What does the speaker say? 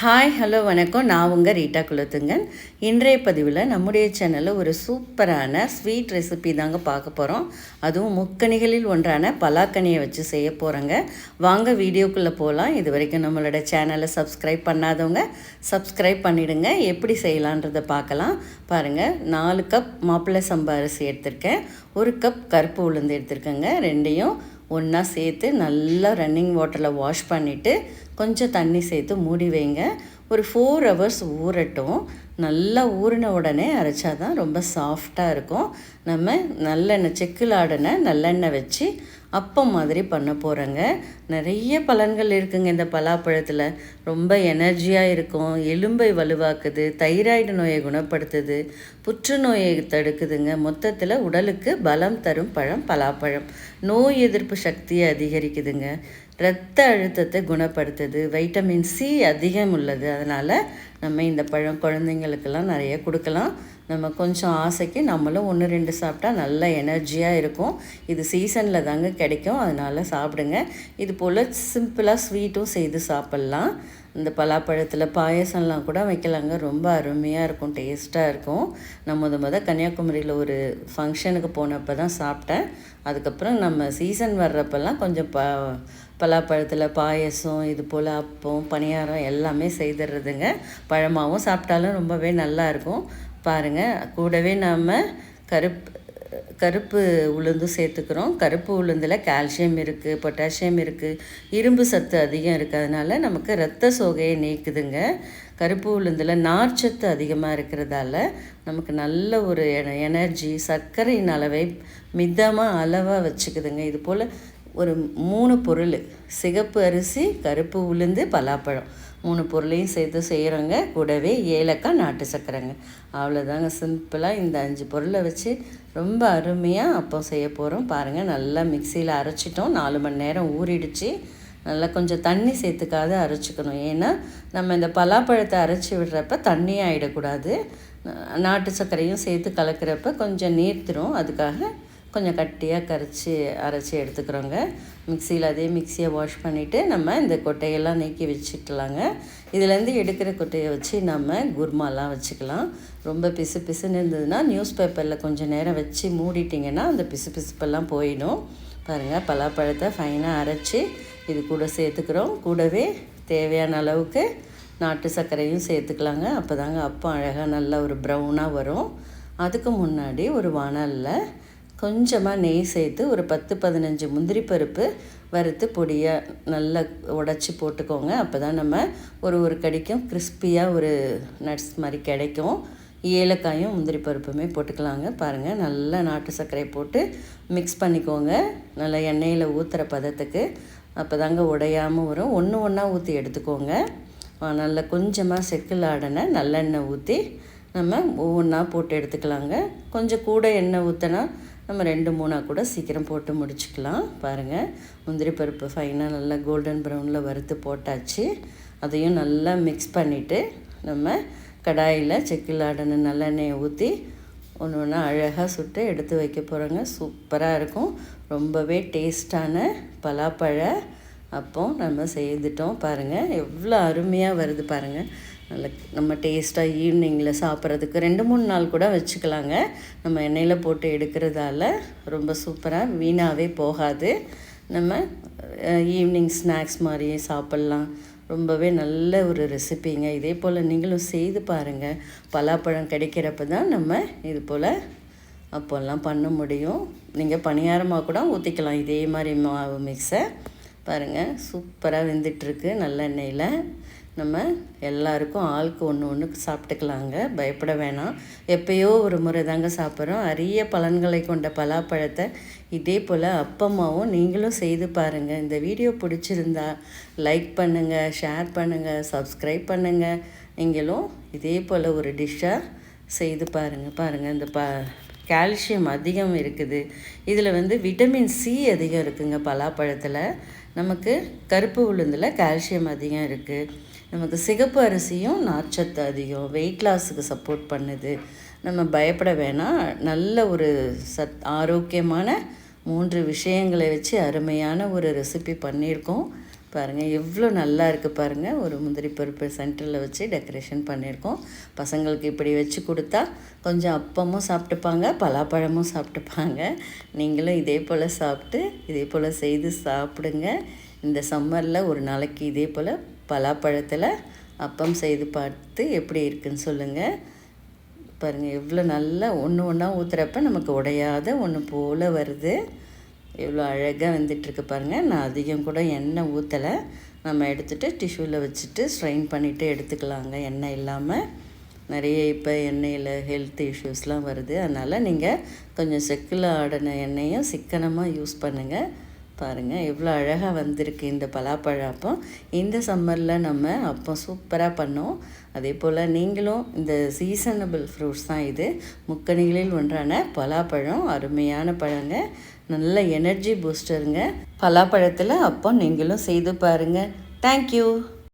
Hi hello வணக்கம். நான் உங்கள் ரீட்டா குலத்துங்கன். இன்றைய பதிவில் நம்முடைய சேனலில் ஒரு சூப்பரான ஸ்வீட் ரெசிபி தாங்க பார்க்க போகிறோம் அதுவும் முக்கணிகளில் ஒன்றான பலாக்கனியை வச்சு செய்ய போகிறோங்க வாங்க வீடியோக்குள்ளே போகலாம் இது வரைக்கும் நம்மளோட சேனலை சப்ஸ்கிரைப் பண்ணாதவங்க சப்ஸ்கிரைப் பண்ணிவிடுங்க எப்படி செய்யலான்றதை பார்க்கலாம். பாருங்கள் நாலு கப் மாப்பிள்ளை சம்பா அரிசி எடுத்திருக்கேன். ஒரு கப் கருப்பு உளுந்து எடுத்திருக்கேங்க. ரெண்டையும் ஒன்றா சேர்த்து நல்லா ரன்னிங் வாட்டரில் வாஷ் பண்ணிவிட்டு கொஞ்சம் தண்ணி சேர்த்து மூடி வைங்க. ஒரு ஃபோர் ஹவர்ஸ் ஊறட்டும். நல்லா ஊறின உடனே அரைச்சா தான் ரொம்ப சாஃப்டாக இருக்கும். நம்ம நல்லெண்ணெய் செக்கில் ஆடின நல்லெண்ணெய் வச்சு அப்பம் மாதிரி பண்ண போகிறேங்க நிறைய பலன்கள் இருக்குங்க இந்த பலாப்பழத்தில். ரொம்ப எனர்ஜியாக இருக்கும். எலும்பை வலுவாக்குது தைராய்டு நோயை குணப்படுத்துது புற்றுநோயை தடுக்குதுங்க. மொத்தத்தில் உடலுக்கு பலம் தரும் பழம் பலாப்பழம். நோய் எதிர்ப்பு சக்தியை அதிகரிக்குதுங்க. இரத்த அழுத்தத்தை குணப்படுத்துது. வைட்டமின் சி அதிகம் உள்ளது. அதனால் நம்ம இந்த பழம் குழந்தைங்களுக்கெல்லாம் நிறைய கொடுக்கலாம். நம்ம கொஞ்சம் ஆசைக்கு நம்மளும் ஒன்று ரெண்டு சாப்பிட்டா நல்ல எனர்ஜியாக இருக்கும். இது சீசனில் தாங்க கிடைக்கும். அதனால் சாப்பிடுங்க. இது போல் சிம்பிளாக ஸ்வீட்டும் செய்து சாப்பிட்லாம். இந்த பலாப்பழத்தில் பாயசம்லாம் கூட வைக்கலாங்க. ரொம்ப அருமையாக இருக்கும். டேஸ்ட்டாக இருக்கும். நான் முத முத கன்னியாகுமரியில் ஒரு ஃபங்க்ஷனுக்கு போனப்போ தான் சாப்பிட்டேன். அதுக்கப்புறம் நம்ம சீசன் வர்றப்பெல்லாம் கொஞ்சம் ப பலாப்பழத்தில் பாயசம் இது போல் அப்பம் பணியாரம் எல்லாமே செய்துடுறதுங்க. பழமாகவும் சாப்பிட்டாலும் ரொம்பவே நல்லாயிருக்கும் பாருங்கள் கூடவே நாம் கருப்பு கருப்பு உளுந்தும் சேர்த்துக்கிறோம். கருப்பு உளுந்தில் கால்சியம் இருக்குது பொட்டாசியம் இருக்குது இரும்பு சத்து அதிகம் இருக்கிறதுனால நமக்கு ரத்த சோகையை நீக்குதுங்க. கருப்பு உளுந்தில் நார்ச்சத்து அதிகமாக இருக்கிறதால நமக்கு நல்ல ஒரு எனர்ஜி சர்க்கரையின் அளவை மிதமாக அளவாக வச்சுக்குதுங்க. இது போல் ஒரு மூணு பொருள். சிகப்பு அரிசி கருப்பு உளுந்து பலாப்பழம். மூணு பொருளையும் சேர்த்து செய்கிறோங்க கூடவே ஏலக்காய் நாட்டு சக்கரைங்க அவ்வளோதாங்க சிம்பிளாக இந்த அஞ்சு பொருளை வச்சு ரொம்ப அருமையாக அப்போ செய்ய போகிறோம் பாருங்கள் நல்லா மிக்சியில் அரைச்சிட்டோம். நாலு மணி நேரம் ஊறிடுச்சு. நல்லா கொஞ்சம் தண்ணி சேர்த்துக்காத அரைச்சிக்கணும். ஏன்னா நம்ம இந்த பலாப்பழத்தை அரைச்சி விடுறப்ப தண்ணி ஆகிடக்கூடாது நாட்டு சர்க்கரையும் சேர்த்து கலக்கிறப்ப கொஞ்சம் நீர்த்திரும். அதுக்காக கொஞ்சம் கட்டியாக கரைச்சி அரைச்சி எடுத்துக்கிறோங்க. மிக்சியில் அதே மிக்சியை வாஷ் பண்ணிவிட்டு நம்ம இந்த கொட்டையெல்லாம் நீக்கி வச்சுக்கலாங்க. இதுலேருந்து எடுக்கிற கொட்டையை வச்சு நம்ம குர்மாலாம் வச்சுக்கலாம். ரொம்ப பிசு பிசுன்னு இருந்ததுன்னா நியூஸ் பேப்பரில் கொஞ்சம் நேரம் வச்சு மூடிட்டிங்கன்னா அந்த பிசு பிசுப்பெல்லாம் போயிடும். பாருங்கள் பலாப்பழத்தை ஃபைனாக அரைச்சி இது கூட சேர்த்துக்கிறோம். கூடவே தேவையான அளவுக்கு நாட்டு சர்க்கரையும் சேர்த்துக்கலாங்க. அப்போ தாங்க அப்பம் அழகாக நல்லா ஒரு ப்ரௌனாக வரும். அதுக்கு முன்னாடி ஒரு வானலில் கொஞ்சமாக நெய் சேர்த்து ஒரு பத்து பதினஞ்சு முந்திரி பருப்பு வறுத்து பொடியாக நல்லா உடச்சி போட்டுக்கோங்க. அப்போ தான் நம்ம ஒரு ஒரு கடிக்கும் கிறிஸ்பியாக ஒரு நட்ஸ் மாதிரி கிடைக்கும். ஏலக்காயும் முந்திரி பருப்புமே போட்டுக்கலாங்க. பாருங்கள் நல்லா நாட்டு சர்க்கரை போட்டு மிக்ஸ் பண்ணிக்கோங்க. நல்லா எண்ணெயில் ஊற்றுற பதத்துக்கு. அப்போ தாங்க உடையாமல் வரும். ஒன்று ஒன்றா ஊற்றி எடுத்துக்கோங்க. நல்லா கொஞ்சமாக செக்கில் ஆடின நல்லெண்ணெய் ஊற்றி நம்ம ஒவ்வொன்றா போட்டு எடுத்துக்கலாங்க. கொஞ்சம் கூட எண்ணெய் ஊற்றினா நம்ம ரெண்டு மூணாக கூட சீக்கிரம் போட்டு முடிச்சுக்கலாம். பாருங்கள் முந்திரி பருப்பு ஃபைனாக நல்லா கோல்டன் ப்ரௌனில் வறுத்து போட்டாச்சு. அதையும் நல்லா மிக்ஸ் பண்ணிவிட்டு நம்ம கடாயில் செக்கிலாடனை நல்லெண்ணெயை ஊற்றி ஒன்று ஒன்றா அழகாக சுட்டு எடுத்து வைக்க போகிறோங்க சூப்பராக இருக்கும். ரொம்பவே டேஸ்டான பலாப்பழ அப்போ நம்ம செய்துட்டோம். பாருங்கள் எவ்வளோ அருமையாக வருது பாருங்கள் நல்ல நம்ம டேஸ்ட்டாக ஈவினிங்கில் சாப்பிட்றதுக்கு ரெண்டு மூணு நாள் கூட வச்சுக்கலாங்க. நம்ம எண்ணெயில் போட்டு எடுக்கிறதால ரொம்ப சூப்பராக வீணாகவே போகாது. நம்ம ஈவினிங் ஸ்நாக்ஸ் மாதிரியே சாப்பிட்லாம். ரொம்பவே நல்ல ஒரு ரெசிபிங்க இதே போல் நீங்களும் செய்து பாருங்கள் பலாப்பழம் கிடைக்கிறப்ப தான் நம்ம இது போல் அப்போல்லாம் பண்ண முடியும். நீங்கள் பணியாரமாக கூட ஊற்றிக்கலாம் இதே மாதிரி மாவு மிக்ஸை பாருங்கள் சூப்பராக வெந்துட்டுருக்கு நல்லெண்ணெயில் நம்ம எல்லாருக்கும் ஆளுக்கு ஒன்று ஒன்று சாப்பிட்டுக்கலாங்க. பயப்பட வேணாம். எப்பயோ ஒரு முறை தாங்க சாப்பிட்றோம். அரிய பலன்களை கொண்ட பலாப்பழத்தை இதே போல் அப்பமாவும் நீங்களும் செய்து பாருங்கள் இந்த வீடியோ பிடிச்சிருந்தா லைக் பண்ணுங்கள் ஷேர் பண்ணுங்கள் சப்ஸ்கிரைப் பண்ணுங்கள் நீங்களும் இதே போல் ஒரு டிஷ்ஷாக செய்து பாருங்கள் பாருங்கள் இந்த ப கால்சியம் அதிகம் இருக்குது. இதில் வந்து விட்டமின் சி அதிகம் இருக்குங்க பலாப்பழத்தில். நமக்கு கருப்பு உளுந்தில் கால்சியம் அதிகம் இருக்குது நமக்கு சிகப்பு அரிசியும் நார்ச்சத்து அதிகம். வெயிட் லாஸுக்கு சப்போர்ட் பண்ணுது. நம்ம பயப்பட வேணாம். நல்ல ஒரு சத் ஆரோக்கியமான மூன்று விஷயங்களை வச்சு அருமையான ஒரு ரெசிபி பண்ணியிருக்கோம். பாருங்கள் எவ்வளோ நல்லா இருக்குது பாருங்கள் ஒரு முந்திரி பருப்பு சென்டரில் வச்சு டெக்கரேஷன் பண்ணியிருக்கோம். பசங்களுக்கு இப்படி வச்சு கொடுத்தா கொஞ்சம் அப்பமும் சாப்பிட்டுப்பாங்க பலாப்பழமும் சாப்பிட்டுப்பாங்க. நீங்களும் இதே போல் சாப்பிட்டு இதே போல் செய்து சாப்பிடுங்க. இந்த சம்மரில் ஒரு நாளைக்கு இதே போல் பலாப்பழத்தில் அப்பம் செய்து பார்த்து எப்படி இருக்குன்னு சொல்லுங்கள் பாருங்கள் எவ்வளோ நல்லா ஒன்று ஒன்றா ஊற்றுறப்ப நமக்கு உடையாத ஒன்று போல் வருது. எவ்வளோ அழகாக வந்துட்டுருக்கு பாருங்கள் நான் அதிகம் கூட எண்ணெய் ஊற்றலை நம்ம எடுத்துகிட்டு டிஷ்யூவில் வச்சுட்டு ஸ்ட்ரைன் பண்ணிவிட்டு எடுத்துக்கலாங்க எண்ணெய் இல்லாமல் நிறைய இப்போ எண்ணெயில் ஹெல்த் இஷ்யூஸ்லாம் வருது. அதனால் நீங்கள் கொஞ்சம் செக்கில் ஆடின எண்ணெயும் சிக்கனமாக யூஸ் பண்ணுங்கள் பாருங்கள் எவ்வளோ அழகாக வந்திருக்கு இந்த பலாப்பழ அப்பம் இந்த சம்மரில் நம்ம அப்பம் சூப்பராக பண்ணோம். அதே போல் நீங்களும் இந்த சீசனபிள் ஃப்ரூட்ஸ் தான் இது. முக்கணிகளில் ஒன்றான பலாப்பழம் அருமையான பழங்க. நல்ல எனர்ஜி பூஸ்டருங்க பலாப்பழத்தில் அப்போ நீங்களும் செய்து பாருங்கள் தேங்க்யூ